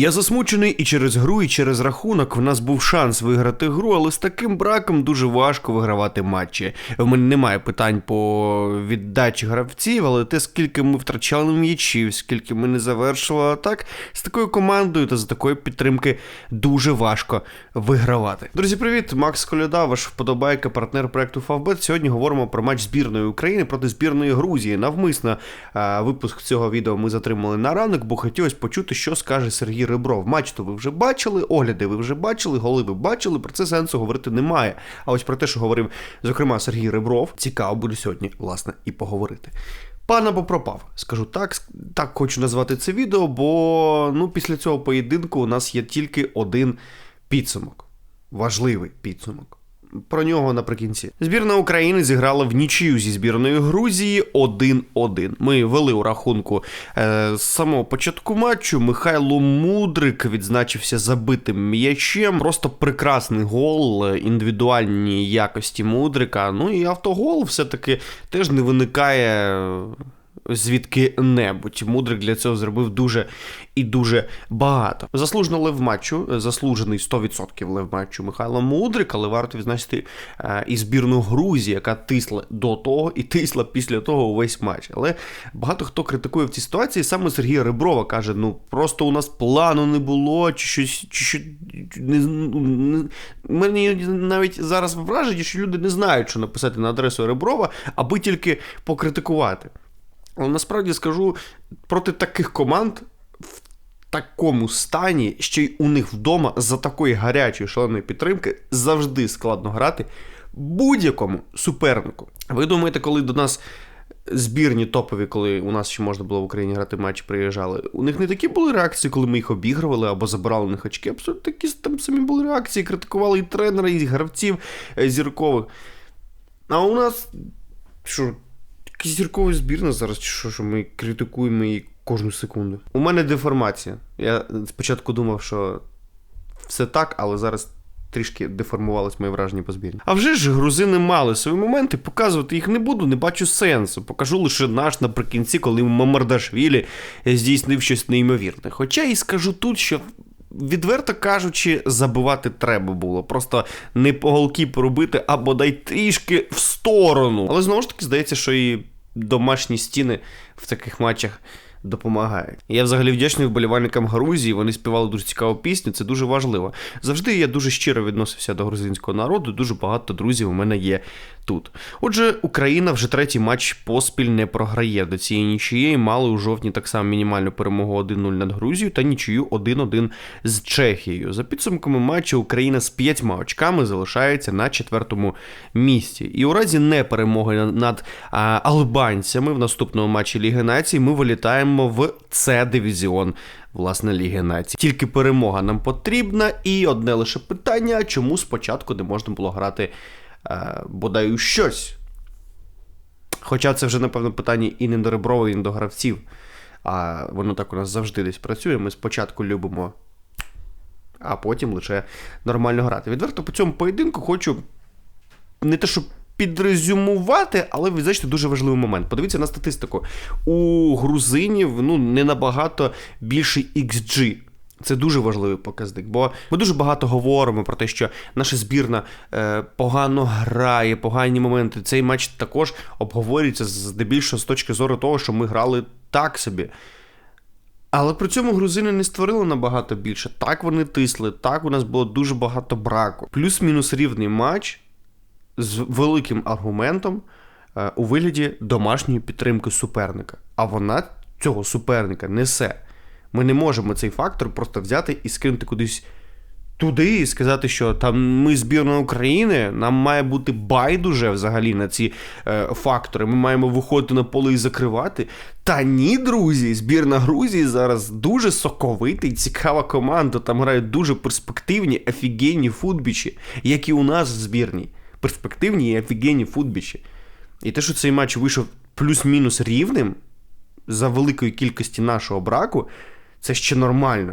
я засмучений і через гру, і через рахунок. В нас був шанс виграти гру, але з таким браком дуже важко вигравати матчі. В мене немає питань по віддачі гравців, але те, скільки ми втрачали м'ячів, скільки ми не завершили атак, з такою командою та за такої підтримки дуже важко вигравати. Друзі, привіт! Макс Коляда, ваш вподобайка, партнер проекту Фавбет. Сьогодні говоримо про матч збірної України проти збірної Грузії. Навмисно випуск цього відео ми затримали на ранок, бо хотілося почути, що скаже Сергій Ребров. Матч то ви вже бачили, огляди ви вже бачили, голи ви бачили. Про це сенсу говорити немає. А ось про те, що говорив, зокрема, Сергій Ребров, цікаво буде сьогодні, власне, і поговорити. Пан або пропав, скажу так, так хочу назвати це відео, бо ну, після цього поєдинку у нас є тільки один підсумок. Важливий підсумок. Про нього наприкінці. Збірна України зіграла в нічию зі збірною Грузії 1-1. Ми вели у рахунку е, з самого початку матчу. Михайло Мудрик відзначився забитим м'ячем. Просто прекрасний гол, індивідуальні якості Мудрика. Ну і автогол все-таки теж не виникає звідки-небудь. Мудрик для цього зробив дуже і дуже багато. Заслужено лев матчу, заслужений 100% лев матчу Михайло Мудрик, але варто відзначити е, і збірну Грузії, яка тисла до того і тисла після того увесь матч. Але багато хто критикує в цій ситуації, саме Сергій Реброва каже: ну просто у нас плану не було, чи щось. чи що не, не, Мені навіть зараз враження, що люди не знають, що написати на адресу Реброва, аби тільки покритикувати. Але насправді скажу проти таких команд такому стані, ще й у них вдома за такої гарячої шаленої підтримки завжди складно грати будь-якому супернику. Ви думаєте, коли до нас збірні топові, коли у нас ще можна було в Україні грати матчі, приїжджали, у них не такі були реакції, коли ми їх обігрували або забирали у них очки. Абсолютно такі там самі були реакції, критикували і тренера, і гравців зіркових. А у нас що? Зіркова збірна зараз, чи що, що ми критикуємо її кожну секунду. У мене деформація. Я спочатку думав, що все так, але зараз. Трішки деформувалось моє враження по збірні. А вже ж грузини мали свої моменти, показувати їх не буду, не бачу сенсу. Покажу лише наш наприкінці, коли Мамардашвілі здійснив щось неймовірне. Хоча і скажу тут, що. Відверто кажучи, забивати треба було. Просто не по голки поробити, а бодай трішки в сторону. Але знову ж таки здається, що і домашні стіни в таких матчах допомагають. Я взагалі вдячний вболівальникам Грузії. Вони співали дуже цікаву пісню, це дуже важливо. Завжди я дуже щиро відносився до грузинського народу. Дуже багато друзів у мене є тут. Отже, Україна вже третій матч поспіль не програє до цієї нічиєї. Мали у жовтні так само мінімальну перемогу 1-0 над Грузією та нічию 1-1 з Чехією. За підсумками матчу Україна з п'ятьма очками залишається на четвертому місці. І у разі неперемоги над а, албанцями в наступному матчі Ліги Націй ми вилітаємо в С дивізіон. Власне, Ліги Націй. Тільки перемога нам потрібна, і одне лише питання, чому спочатку не можна було грати бодай у щось. Хоча це вже, напевно, питання і не до Реброва, і не до гравців. А воно так у нас завжди десь працює. Ми спочатку любимо, а потім лише нормально грати. Відверто по цьому поєдинку хочу не те, щоб підрезюмувати, але відзначити дуже важливий момент. Подивіться на статистику. У грузинів ну, не набагато більший XG. Це дуже важливий показник, бо ми дуже багато говоримо про те, що наша збірна е, погано грає, погані моменти. Цей матч також обговорюється здебільшого з точки зору того, що ми грали так собі. Але при цьому грузини не створили набагато більше. Так вони тисли, так у нас було дуже багато браку. Плюс-мінус рівний матч з великим аргументом е, у вигляді домашньої підтримки суперника. А вона цього суперника несе. Ми не можемо цей фактор просто взяти і скинути кудись туди і сказати, що там ми збірна України, нам має бути байдуже взагалі на ці е, фактори. Ми маємо виходити на поле і закривати. Та ні, друзі, збірна Грузії зараз дуже соковита і цікава команда. Там грають дуже перспективні, офігенні футбічі, як і у нас в збірній. Перспективні і офігенні футбічі. І те, що цей матч вийшов плюс-мінус рівним за великої кількості нашого браку це ще нормально.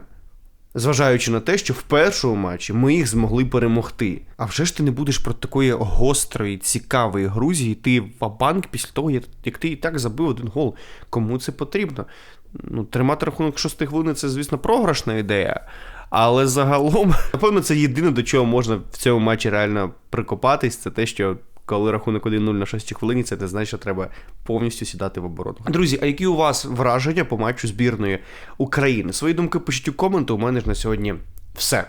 Зважаючи на те, що в першому матчі ми їх змогли перемогти. А вже ж ти не будеш проти такої гострої, цікавої Грузії йти в банк після того, як ти і так забив один гол. Кому це потрібно? Ну, тримати рахунок 6 хвилин це, звісно, програшна ідея. Але загалом, напевно, це єдине, до чого можна в цьому матчі реально прикопатись, це те, що коли рахунок 1-0 на 6 хвилині, це не значить, що треба повністю сідати в оборону. Друзі, а які у вас враження по матчу збірної України? Свої думки пишіть у коменти. У мене ж на сьогодні все.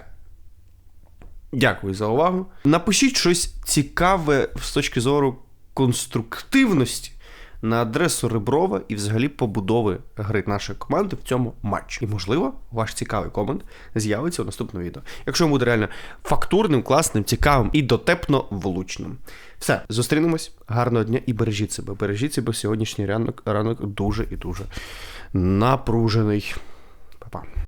Дякую за увагу. Напишіть щось цікаве з точки зору конструктивності на адресу Реброва і взагалі побудови гри нашої команди в цьому матчі. І, можливо, ваш цікавий комент з'явиться у наступному відео. Якщо він буде реально фактурним, класним, цікавим і дотепно влучним. Все, зустрінемось. Гарного дня і бережіть себе. Бережіть себе сьогоднішній ранок, ранок дуже і дуже напружений. Па-па.